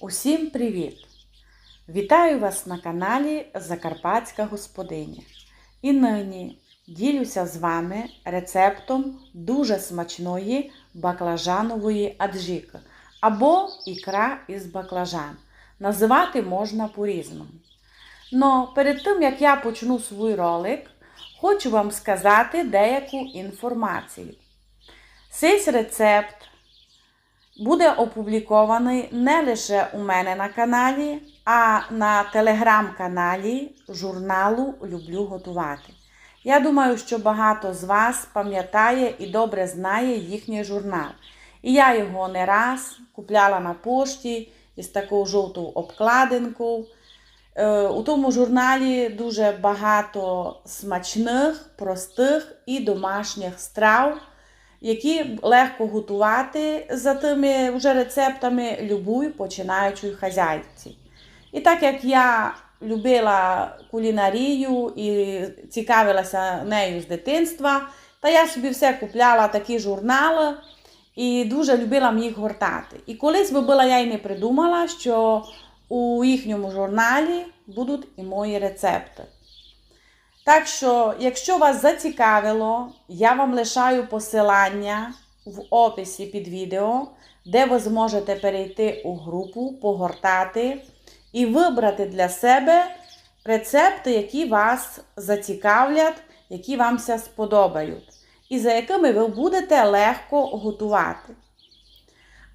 Усім привіт! Вітаю вас на каналі Закарпатська Господиня. І нині ділюся з вами рецептом дуже смачної баклажанової аджики або ікра із баклажан. Називати можна по-різному. Но перед тим, як я почну свій ролик, хочу вам сказати деяку інформацію. Цей рецепт буде опублікований не лише у мене на каналі, а на телеграм-каналі журналу Люблю готувати. Я думаю, що багато з вас пам'ятає і добре знає їхній журнал. І я його не раз купляла на пошті із такою жовтою обкладинкою. Е, У тому журналі дуже багато смачних, простих і домашніх страв які легко готувати за тими вже рецептами любої починаючої хазяйці. І так як я любила кулінарію і цікавилася нею з дитинства, та я собі все купляла такі журнали і дуже любила їх гортати. І колись би була я й не придумала, що у їхньому журналі будуть і мої рецепти. Так що, якщо вас зацікавило, я вам лишаю посилання в описі під відео, де ви зможете перейти у групу, погортати і вибрати для себе рецепти, які вас зацікавлять, які вам сподобають, і за якими ви будете легко готувати.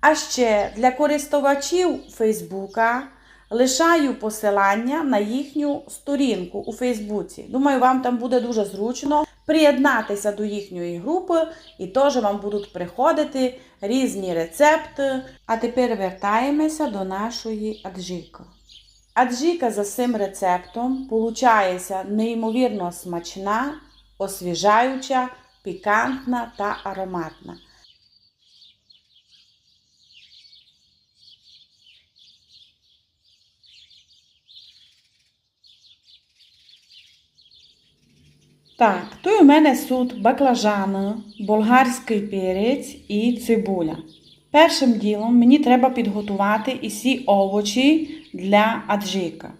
А ще для користувачів Фейсбука лишаю посилання на їхню сторінку у Фейсбуці. Думаю, вам там буде дуже зручно приєднатися до їхньої групи і теж вам будуть приходити різні рецепти. А тепер вертаємося до нашої аджіки. Аджіка за цим рецептом виходить неймовірно смачна, освіжаюча, пікантна та ароматна. Так, тут у мене суд баклажани, болгарський перець і цибуля. Першим ділом мені треба підготувати усі овочі для аджика.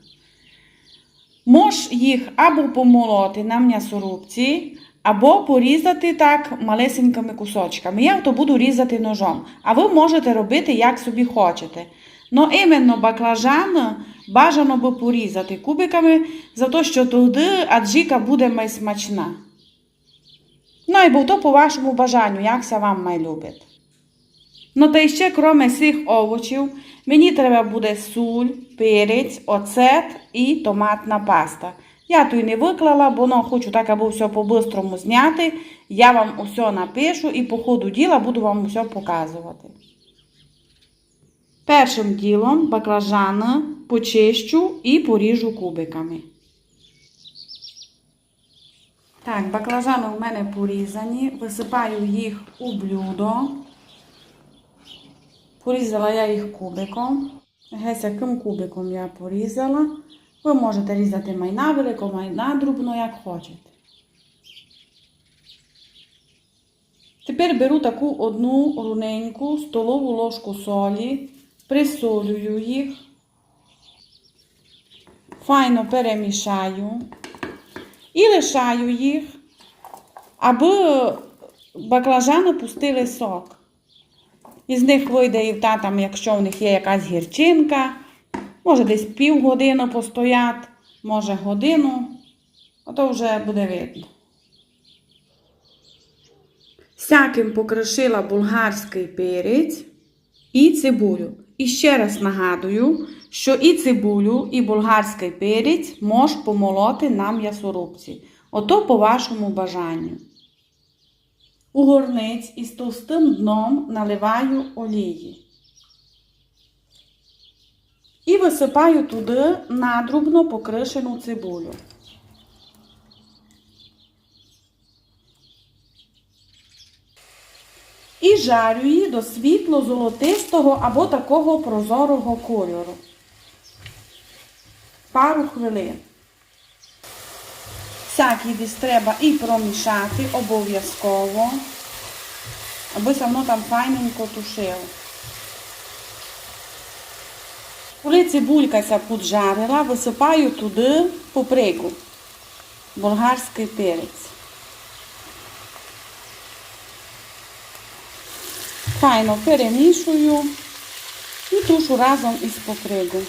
Мож їх або помолоти на м'ясорубці, або порізати так малесенькими кусочками. Я то буду різати ножом. А ви можете робити, як собі хочете. Но іменно баклажан бажано би порізати кубиками, за те, що тоді аджика буде смачна. Ну і бо то по вашому бажанню, якся вам май. Ну та ще, крім цих овочів, мені треба буде суль, перець, оцет і томатна паста. Я тут не виклала, бо ну, хочу так, аби все по-бистрому зняти. Я вам усе напишу і по ходу діла буду вам усе показувати. Першим ділом баклажани почищу і поріжу кубиками. Так, баклажани у мене порізані, висипаю їх у блюдо. Порізала я їх кубиком. Гесь яким кубиком я порізала. Ви можете різати майна велико, майна дрібно, як хочете. Тепер беру таку одну руненьку столову ложку солі, присолюю їх, файно перемішаю і лишаю їх, аби баклажани пустили сок. Із них вийде і та, там, якщо в них є якась гірчинка, може десь півгодини постоять, може годину, а то вже буде видно. Всяким покришила болгарський перець і цибулю. І ще раз нагадую, що і цибулю, і болгарський перець мож помолоти на м'ясорубці. Ото по вашому бажанню. У горниць із товстим дном наливаю олії. Висипаю туди надрубно покришену цибулю. І жарю її до світло-золотистого або такого прозорого кольору. Пару хвилин. Всякий десь треба і промішати обов'язково, аби воно там файненько тушило. Коли цибулька поджарила, висипаю туди паприку, болгарський перець. Файно перемішую і тушу разом із паприкою.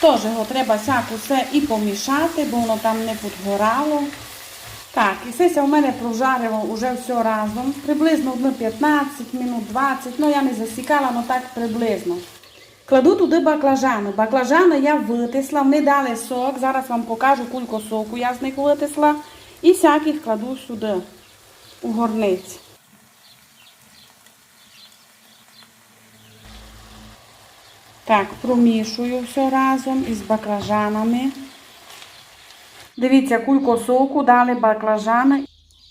Теж його треба сяк усе і помішати, бо воно там не підгорало. Так, і все це у мене прожарило вже все разом. Приблизно ну, 15 минут, 20, ну я не засікала, але так приблизно. Кладу туди баклажани. Баклажани я витисла, вони дали сок. Зараз вам покажу кульку соку, я з них витисла. І всяких кладу сюди, у горниці. Так, промішую все разом із баклажанами. Дивіться, кульку соку дали баклажани.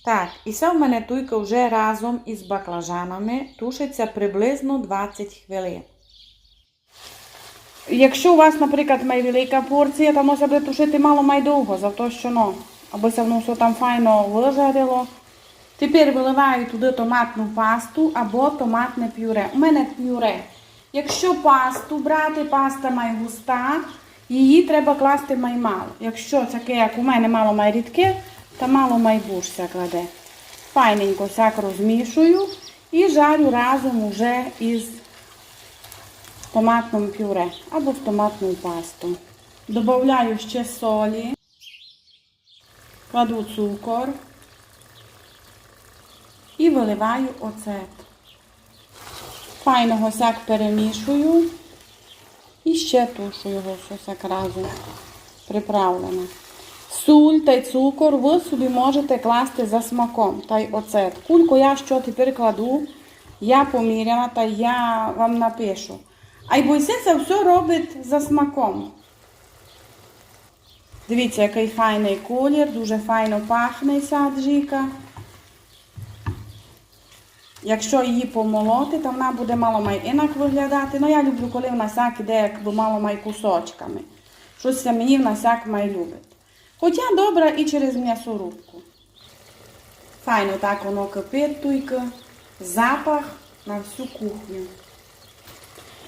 Так, і все в мене туйка вже разом із баклажанами тушиться приблизно 20 хвилин. Якщо у вас, наприклад, має велика порція, то може буде тушити мало май довго, за те, що ну, аби все воно все там файно вижарило. Тепер виливаю туди томатну пасту або томатне пюре. У мене пюре. Якщо пасту брати, паста має густа, її треба класти май мало. Якщо таке, як у мене мало рідке, то мало май кладе. Файненько всяк розмішую і жарю разом уже із томатним пюре або в томатну пасту. Добавляю ще солі, кладу цукор і виливаю оцет. Файно госяк перемішую і ще тушу його все разом приправлене. Суль та й цукор ви собі можете класти за смаком та й оцет. Кульку я що тепер кладу, я поміряла та я вам напишу. А й бойся це все робить за смаком. Дивіться, який файний колір, дуже файно пахне ця аджика. Якщо її помолоти, то вона буде мало май інак виглядати. Ну я люблю, коли вона сяк іде, якби мало май кусочками. Щось мені вона сяк май любить. Хоча добра і через м'ясорубку. Файно так воно кипить, туйка, запах на всю кухню.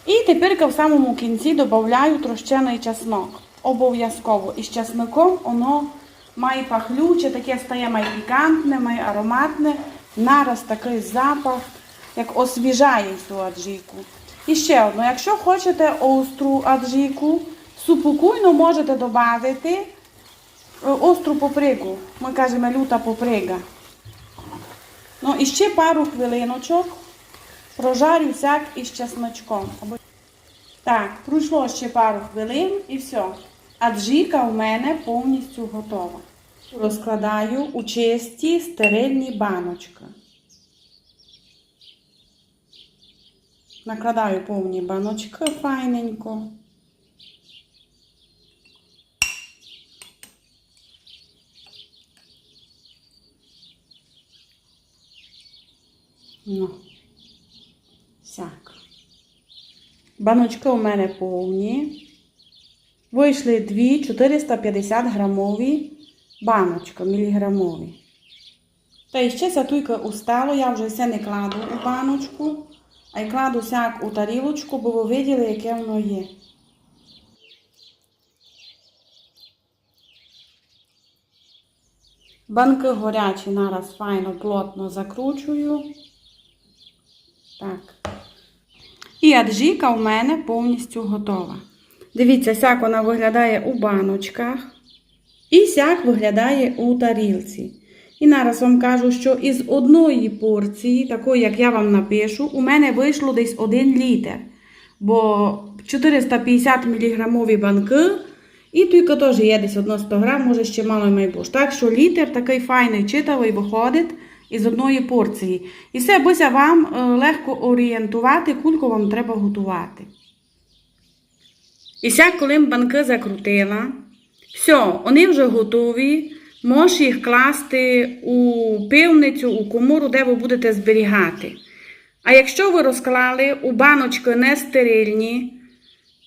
І тепер в самому кінці додаю трощений чеснок. Обов'язково. І з чесником воно має пахлюче, таке стає має пікантне, має ароматне. Нараз такий запах, як освіжає цю аджіку. І ще одно, якщо хочете остру аджіку, супокійно можете додати е, остру попригу. Ми кажемо люта поприга. Ну і ще пару хвилиночок прожарю всяк із чесночком. Так, пройшло ще пару хвилин і все. Аджіка у мене повністю готова. Розкладаю у чисті стерильні баночки. Накладаю повні баночки файненько. Ну, сяк. Баночки у мене повні. Вийшли дві 450 грамові баночки, міліграмові. Та і ще сатуйка устало, я вже все не кладу у баночку, а й кладу сяк у тарілочку, бо ви виділи, яке воно є. Банки горячі нараз файно, плотно закручую. Так. І аджіка у мене повністю готова. Дивіться, сяк вона виглядає у баночках. І сяк виглядає у тарілці. І зараз вам кажу, що із одної порції, такої, як я вам напишу, у мене вийшло десь 1 літр. Бо 450 мг банки, і тільки теж є десь одно 100 грам, може ще мало майбуш. Так що літр такий файний читавий виходить із одної порції. І все буде вам е, легко орієнтувати, кульку вам треба готувати. І сяк, коли банки закрутила, все, вони вже готові. Можеш їх класти у пивницю, у комору, де ви будете зберігати. А якщо ви розклали у баночки не стерильні,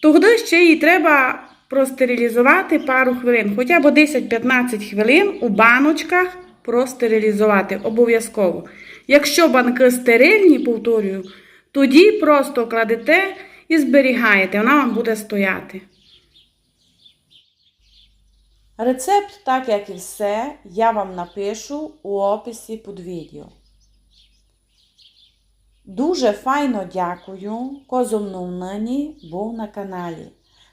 то тоді ще її треба простерилізувати пару хвилин. Хоча б 10-15 хвилин у баночках простерилізувати обов'язково. Якщо банки стерильні, повторюю, тоді просто кладете і зберігаєте, вона вам буде стояти. Рецепт, так як і все, я вам напишу у описі під відео. Дуже файно дякую, козумну нині був на каналі.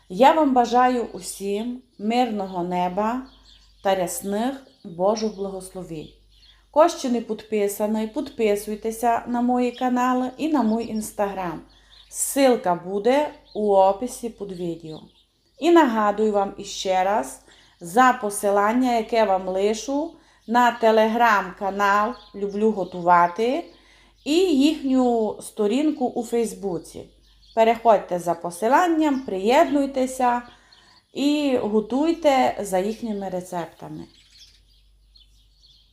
Я вам бажаю усім мирного неба та рясних Божих благословень. Хто ще не підписаний, підписуйтеся на мої канали і на мій інстаграм. Ссылка буде у описі під відео. І нагадую вам іще раз за посилання, яке вам лишу на телеграм-канал Люблю готувати і їхню сторінку у Фейсбуці. Переходьте за посиланням, приєднуйтеся і готуйте за їхніми рецептами.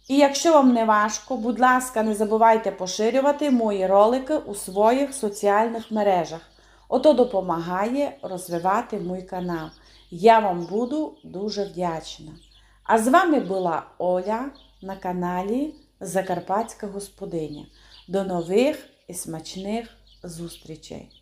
І якщо вам не важко, будь ласка, не забувайте поширювати мої ролики у своїх соціальних мережах. Ото допомагає розвивати мій канал. Я вам буду дуже вдячна. А з вами була Оля на каналі Закарпатська Господиня. До нових і смачних зустрічей!